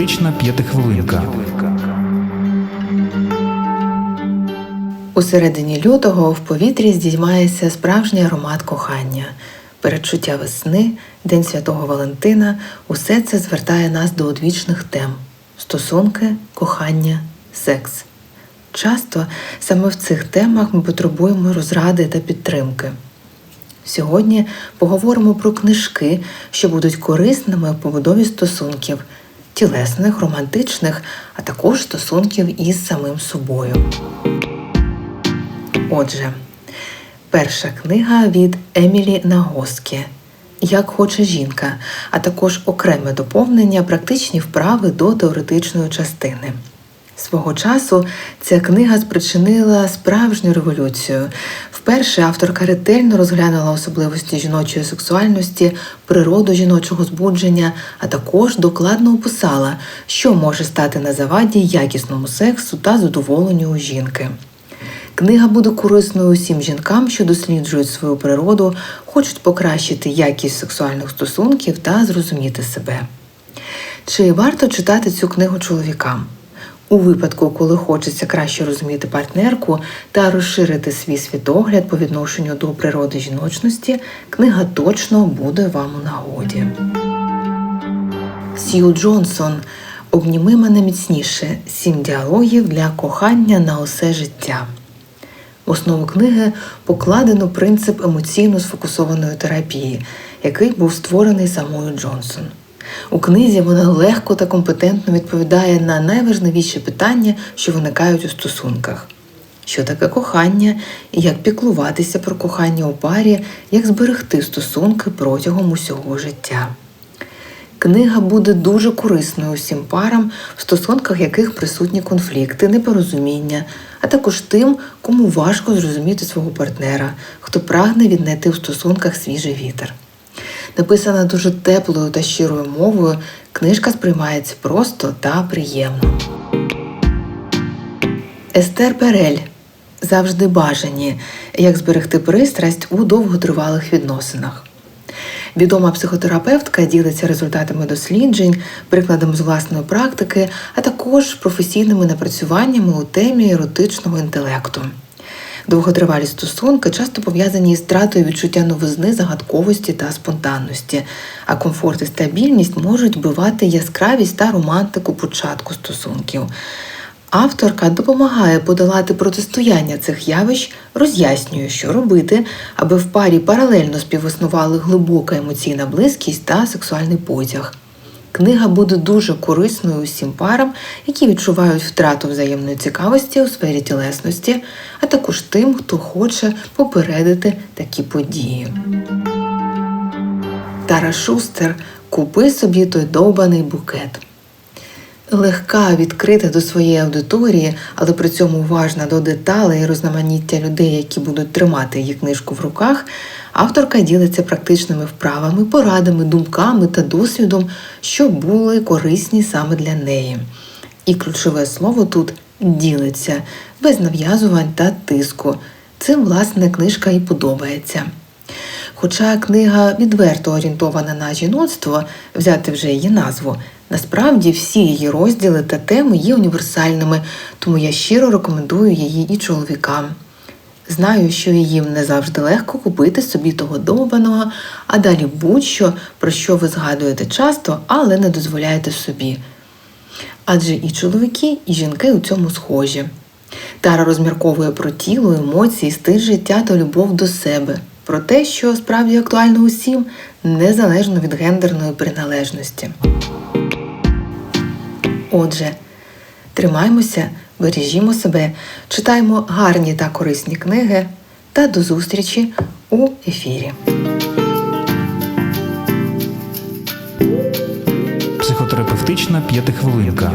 Психотерапевтична п'ятихвилинка. У середині лютого в повітрі здіймається справжній аромат кохання. Передчуття весни, День Святого Валентина усе це звертає нас до одвічних тем стосунки, кохання, секс. Часто саме в цих темах ми потребуємо розради та підтримки. Сьогодні поговоримо про книжки, що будуть корисними в побудові стосунків тілесних, романтичних, а також стосунків із самим собою. Отже, перша книга від Емілі Нагоскі Як хоче жінка, а також окреме доповнення практичні вправи до теоретичної частини. Свого часу ця книга спричинила справжню революцію. Вперше авторка ретельно розглянула особливості жіночої сексуальності, природу жіночого збудження, а також докладно описала, що може стати на заваді якісному сексу та задоволенню у жінки. Книга буде корисною усім жінкам, що досліджують свою природу, хочуть покращити якість сексуальних стосунків та зрозуміти себе. Чи варто читати цю книгу чоловікам? У випадку, коли хочеться краще розуміти партнерку та розширити свій світогляд по відношенню до природи жіночності, книга точно буде вам у нагоді. Сью Джонсон Обніми мене міцніше. Сім діалогів для кохання на усе життя. В основу книги покладено принцип емоційно сфокусованої терапії, який був створений самою Джонсон. У книзі вона легко та компетентно відповідає на найважливіші питання, що виникають у стосунках. Що таке кохання, як піклуватися про кохання у парі, як зберегти стосунки протягом усього життя. Книга буде дуже корисною усім парам, в стосунках яких присутні конфлікти, непорозуміння, а також тим, кому важко зрозуміти свого партнера, хто прагне віднайти в стосунках свіжий вітер. Написана дуже теплою та щирою мовою, книжка сприймається просто та приємно. Естер Перель завжди бажані, як зберегти пристрасть у довготривалих відносинах. Відома психотерапевтка ділиться результатами досліджень, прикладом з власної практики, а також професійними напрацюваннями у темі еротичного інтелекту. Довготривалі стосунки часто пов'язані із втратою відчуття новизни, загадковості та спонтанності, а комфорт і стабільність можуть вбивати яскравість та романтику початку стосунків. Авторка допомагає подолати протистояння цих явищ, роз'яснює, що робити, аби в парі паралельно співіснували глибока емоційна близькість та сексуальний потяг. Книга буде дуже корисною усім парам, які відчувають втрату взаємної цікавості у сфері тілесності, а також тим, хто хоче попередити такі події. Тара Шустер Купи собі той довбаний букет. Легка, відкрита до своєї аудиторії, але при цьому уважна до деталей і розноманіття людей, які будуть тримати її книжку в руках, авторка ділиться практичними вправами, порадами, думками та досвідом, що були корисні саме для неї. І ключове слово тут ділиться, без нав'язувань та тиску. Цим, власне, книжка і подобається. Хоча книга відверто орієнтована на жіноцтво, взяти вже її назву, насправді всі її розділи та теми є універсальними, тому я щиро рекомендую її і чоловікам. Знаю, що їм не завжди легко купити собі того довбаного, а далі будь-що, про що ви згадуєте часто, але не дозволяєте собі. Адже і чоловіки, і жінки у цьому схожі. Тара розмірковує про тіло, емоції, стиль життя та любов до себе, про те, що справді актуально усім, незалежно від гендерної приналежності. Отже, тримаймося, бережімо себе, читаємо гарні та корисні книги та до зустрічі у ефірі. Психотерапевтична п'ятихвилинка.